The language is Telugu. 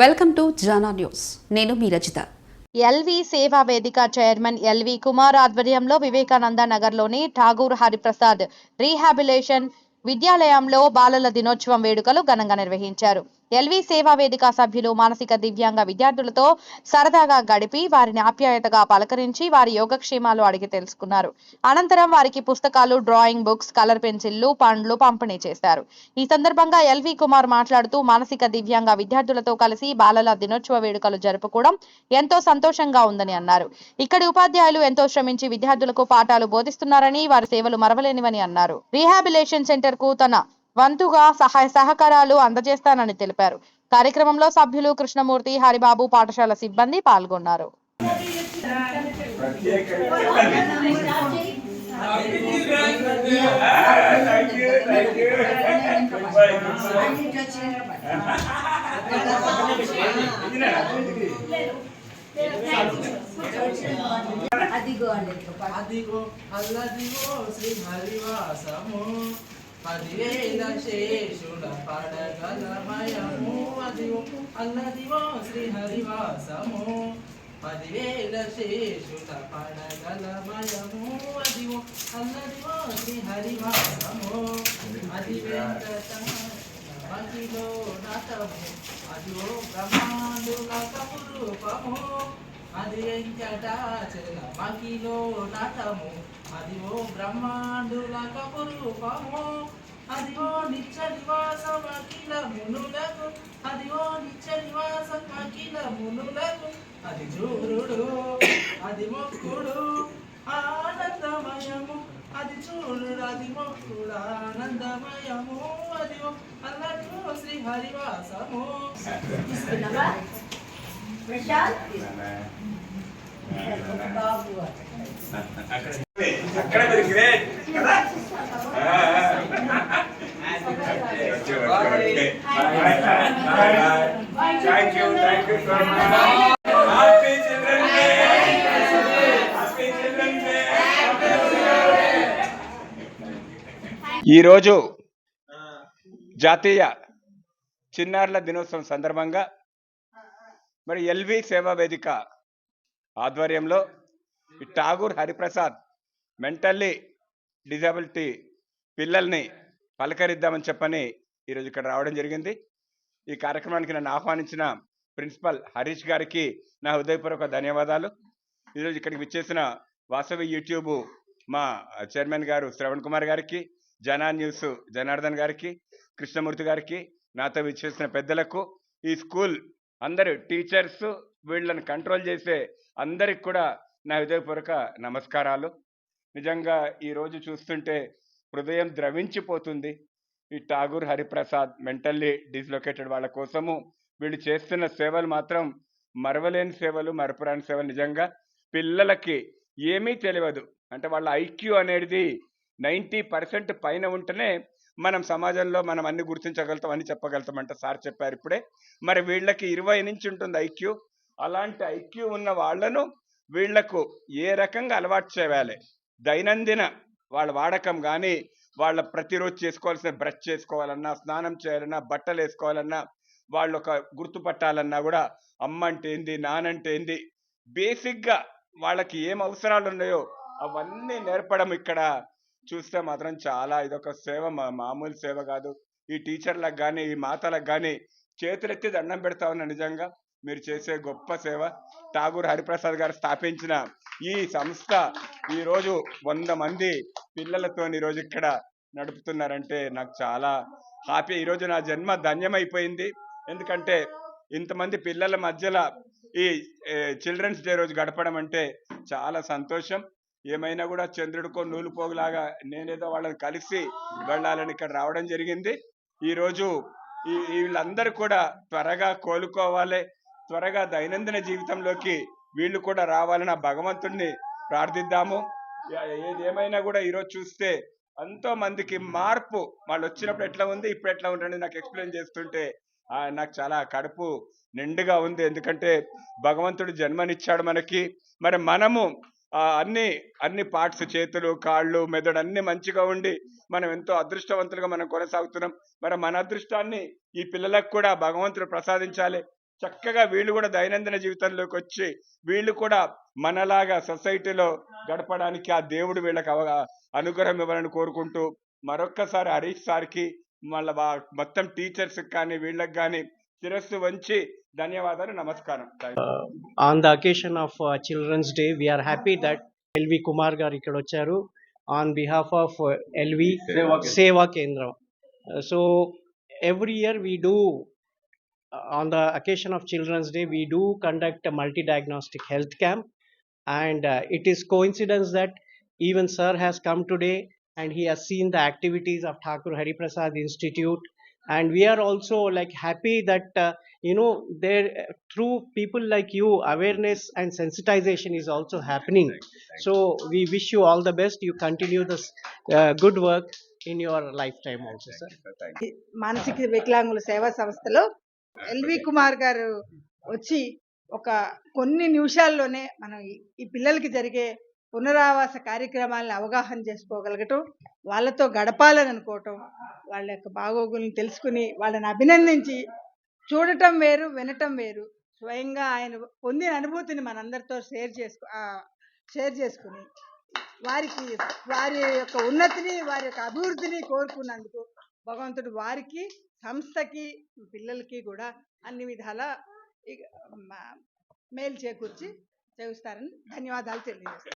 Welcome to Jana news. నేను మీ రజిత ఎల్వి సేవా వేదిక చైర్మన్ ఎల్వి కుమార్ ఆధ్వర్యంలో వివేకానంద నగర్లోని ఠాగూర్ హరిప్రసాద్ రీహాబిలేషన్ విద్యాలయంలో బాలల దినోత్సవం వేడుకలు ఘనంగా నిర్వహించారు. ఎల్వి సేవా వేదిక సభ్యులు మానసిక దివ్యాంగ విద్యార్థులతో సరదాగా గడిపి వారిని ఆప్యాయతగా పలకరించి వారి యోగక్షేమాలు అడిగి తెలుసుకున్నారు. అనంతరం వారికి పుస్తకాలు డ్రాయింగ్ బుక్స్ కలర్ పెన్సిళ్ళు పండ్లు పంపిణీ చేశారు. ఈ సందర్భంగా ఎల్వి కుమార్ మాట్లాడుతూ మానసిక దివ్యాంగ విద్యార్థులతో కలిసి బాలల దినోత్సవ వేడుకలు జరుపుకోవడం ఎంతో సంతోషంగా ఉందని అన్నారు. ఇక్కడి ఉపాధ్యాయులు ఎంతో శ్రమించి విద్యార్థులకు పాఠాలు బోధిస్తున్నారని వారి సేవలు మరవలేనివని అన్నారు. రీహాబిలేషన్ సెంటర్కు తన వంతుగా సహాయ సహకారాలు అందజేస్తానని తెలిపారు. కార్యక్రమంలో సభ్యులు కృష్ణమూర్తి హరిబాబు పాఠశాల సిబ్బంది పాల్గొన్నారు. అదిగో అదిగో అల్లదిగో శ్రీ హరివాసము. పదివేల శేషుల పడగలమయము అదిగో అల్లదిగో శ్రీ హరివాసము పదివేల శేషుల పడగలమయము అదిగో అల్లదిగో శ్రీ హరివాసము అది వెంకటమకిలో నటము అదిగో బ్రహ్మాండుల రూపము. అది వెంకటాచల మకిలో నటము అదివో బ్రహ్మాండుల కపురూపము అదివో నిత్య నివాసం అఖిల మునులకు అదివో నిత్య నివాసం అఖిల మునులకు అది చూరుడు అది మొక్కుడు ఆనందమయము. అది చూడు అది మొక్కుడు ఆనందమయము. అదివో అల్లదివో శ్రీ హరివాసము ప్రశాంత్? బాబు అక్కడ మీరు గ్రేట్ కదా thank you thank you so much happy children day happy children day ఈరోజు జాతీయ చిన్నారుల దినోత్సవం సందర్భంగా మరి ఎల్వి సేవా వేదిక ఆధ్వర్యంలో ఠాగూర్ హరిప్రసాద్ మెంటల్లీ డిజబిలిటీ పిల్లల్ని పలకరిద్దామని చెప్పని ఈరోజు ఇక్కడ రావడం జరిగింది. ఈ కార్యక్రమానికి నన్ను ఆహ్వానించిన ప్రిన్సిపల్ హరీష్ గారికి నా హృదయపూర్వక ధన్యవాదాలు. ఈరోజు ఇక్కడికి విచ్చేసిన వాసవి యూట్యూబ్ మా చైర్మన్ గారు శ్రవణ్ కుమార్ గారికి జనా న్యూస్ జనార్దన్ గారికి కృష్ణమూర్తి గారికి నాతో విచ్చేసిన పెద్దలకు ఈ స్కూల్ అందరు టీచర్స్ వీళ్ళని కంట్రోల్ చేసే అందరికి కూడా నా హృదయపూర్వక నమస్కారాలు. నిజంగా ఈరోజు చూస్తుంటే హృదయం ద్రవించిపోతుంది. ఈ ఠాగూర్ హరిప్రసాద్ మెంటల్లీ డిస్లొకేటెడ్ వాళ్ళ కోసము వీళ్ళు చేస్తున్న సేవలు మాత్రం మరవలేని సేవలు మరపురాని సేవలు. నిజంగా పిల్లలకి ఏమీ తెలియదు. అంటే వాళ్ళ ఐక్యూ అనేది నైంటీ పర్సెంట్ పైన ఉంటేనే మనం సమాజంలో మనం అన్ని గుర్తించగలుగుతాం అన్ని చెప్పగలుగుతాం అంటే సార్ చెప్పారు ఇప్పుడే. మరి వీళ్ళకి ఇరవై నుంచి ఉంటుంది ఐక్యూ. అలాంటి ఐక్యూ ఉన్న వాళ్ళను వీళ్ళకు ఏ రకంగా అలవాటు చేయాలి? దైనందిన వాళ్ళ వాడకం కానీ వాళ్ళ ప్రతిరోజు చేసుకోవాల్సిన బ్రష్ చేసుకోవాలన్నా స్నానం చేయాలన్నా బట్టలు వేసుకోవాలన్నా వాళ్ళు ఒక గుర్తుపట్టాలన్నా కూడా అమ్మ అంటే ఏంది నానంటే ఏంది బేసిక్గా వాళ్ళకి ఏం అవసరాలు ఉన్నాయో అవన్నీ నేర్పడం ఇక్కడ చూస్తే మాత్రం చాలా ఇదొక సేవ. మా- మామూలు సేవ కాదు. ఈ టీచర్లకు కానీ ఈ మాతలకు కానీ చేతులెత్తి దండం పెడతా ఉన్నా నిజంగా. మీరు చేసే గొప్ప సేవ. ఠాగూర్ హరిప్రసాద్ గారు స్థాపించిన ఈ సంస్థ ఈరోజు వంద మంది పిల్లలతో ఈరోజు ఇక్కడ నడుపుతున్నారంటే నాకు చాలా హ్యాపీ. ఈరోజు నా జన్మ ధన్యమైపోయింది. ఎందుకంటే ఇంతమంది పిల్లల మధ్యలో ఈ చిల్డ్రన్స్ డే రోజు గడపడం అంటే చాలా సంతోషం. ఏమైనా కూడా చంద్రుడికో నూలు పోగులాగా నేనేదో వాళ్ళని కలిసి వెళ్ళాలని ఇక్కడ రావడం జరిగింది. ఈరోజు ఈ వీళ్ళందరూ కూడా త్వరగా కోలుకోవాలి. త్వరగా దైనందిన జీవితంలోకి వీళ్ళు కూడా రావాలని ఆ భగవంతుడిని ప్రార్థిద్దాము. ఏదేమైనా ఏది ఏమైనా కూడా ఈరోజు చూస్తే ఎంతో మందికి మార్పు. వాళ్ళు వచ్చినప్పుడు ఎట్లా ఉంది ఇప్పుడు ఎట్లా ఉంటుంది నాకు ఎక్స్ప్లెయిన్ చేస్తుంటే నాకు చాలా కడుపు నిండుగా ఉంది. ఎందుకంటే భగవంతుడు జన్మనిచ్చాడు మనకి. మరి మనము అన్ని అన్ని పార్ట్స్ చేతులు కాళ్ళు మెదడు అన్ని మంచిగా ఉండి మనం ఎంతో అదృష్టవంతులుగా మనం కొనసాగుతున్నాం. మరి మన అదృష్టాన్ని ఈ పిల్లలకు కూడా భగవంతుడు ప్రసాదించాలి. చక్కగా వీళ్ళు కూడా దైనందిన జీవితంలోకి వచ్చి వీళ్ళు కూడా మనలాగా సొసైటీలో గడపడానికి ఆ దేవుడు వీళ్ళకి అనుగ్రహం ఇవ్వాలని కోరుకుంటూ మరొక్కసారి హరీష్ సార్కి మళ్ళా మొత్తం టీచర్స్ కానీ వీళ్ళకి కానీ తిరస్సు వంచి ధన్యవాదాలు నమస్కారం. On the occasion of children's day we are happy that L V Kumar గారు ఇక్కడ వచ్చారు. On behalf of L V Seva Kendram so every year we do on the occasion of children's day we do conduct multi diagnostic health camp and it is coincidence that even sir has come today And he has seen the activities of Thakur Hari Prasad Institute, and we are also like happy that uh, you know there through people like you awareness and sensitization is also happening so we wish you all the best you continue this uh, good work in your lifetime also sir మానసిక వికలాంగుల సేవా సంస్థలో ఎల్వి కుమార్ గారు వచ్చి ఒక కొన్ని నిమిషాల్లోనే మనం ఈ పిల్లలకి జరిగే పునరావాస కార్యక్రమాలను అవగాహన చేసుకోగలగటం వాళ్ళతో గడపాలని అనుకోవటం వాళ్ళ యొక్క బాగోగులను తెలుసుకుని వాళ్ళని అభినందించి చూడటం వేరు వినటం వేరు. స్వయంగా ఆయన పొందిన అనుభూతిని మనందరితో షేర్ చేసుకు షేర్ చేసుకుని వారికి వారి యొక్క ఉన్నతిని వారి యొక్క అభివృద్ధిని కోరుకున్నందుకు భగవంతుడు వారికి సంస్థకి పిల్లలకి కూడా అన్ని విధాల మేలు చేకూర్చి చేస్తారని ధన్యవాదాలు తెలియజేస్తాను